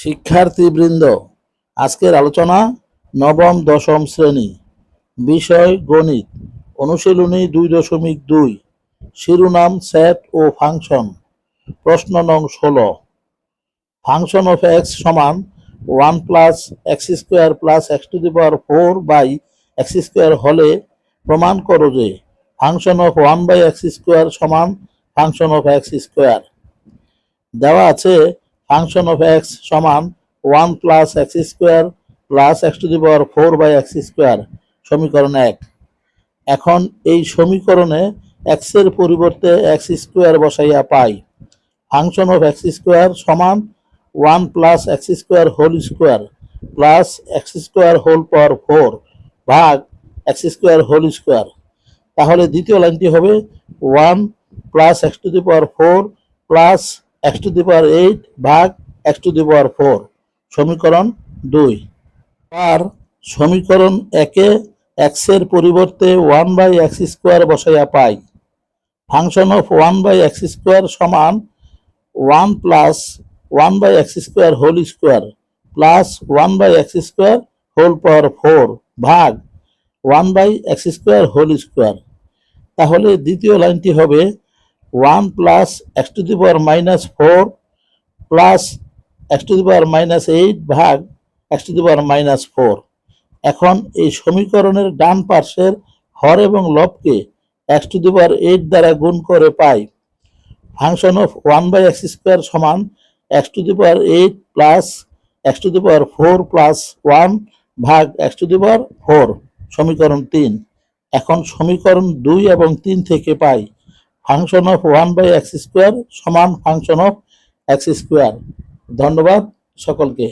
শিক্ষার্থীবৃন্দ, আজকের আলোচনা নবম দশম শ্রেণি, বিষয় গণিত, অনুশীলনী দুই দশমিক দুই, শিরোনাম সেট ও ফাংশন, প্রশ্ন নং ষোলো। ফাংশন অফ এক্স সমান one plus x square plus x to the power four by x square হলে প্রমাণ করো যে function of one by x square সমান ফাংশন অফ এক্স স্কোয়ার। দেওয়া আছে ফাংশন অফ এক্স সমান one plus x square plus x to the power four by x square সমীকরণ এক। এখন এই সমীকরণে এক্সের পরিবর্তে এক্স স্কোয়ার বসাইয়া পাই। ফাংশন অফ এক্স স্কোয়ার সমান one plus x square whole square plus x square whole power four ভাগ এক্স স্কোয়ার হোল স্কোয়ার। তাহলে দ্বিতীয় লাইনটি হবে one plus x to the power four plus x to the power eight ভাগ x to the power four, সমীকরণ দুই। আর সমীকরণ একে এক্সের পরিবর্তে ওয়ান বাই এক্স স্কোয়ার বসাইয়া পাই। Function of one by x square সমান one plus one by x square whole square plus one by x square whole power four ভাগ one by x square whole square তাহলে দ্বিতীয় লাইনটি হবে one plus x to the power minus four plus x to the power minus eight ভাগ x to the power minus four. এখন এই সমীকরণের ডান পার্শ্বের হর এবং লবকে x to the power eight দ্বারা গুণ করে পাই। Function of one by x square সমান x to the power eight plus x to the power four plus one ভাগ x to the power four, সমীকরণ তিন। এখন সমীকরণ দুই এবং তিন থেকে পাই। Function of one by x square সমান ফাংশন অফ এক্স স্কোয়ার। ধন্যবাদ সকলকে।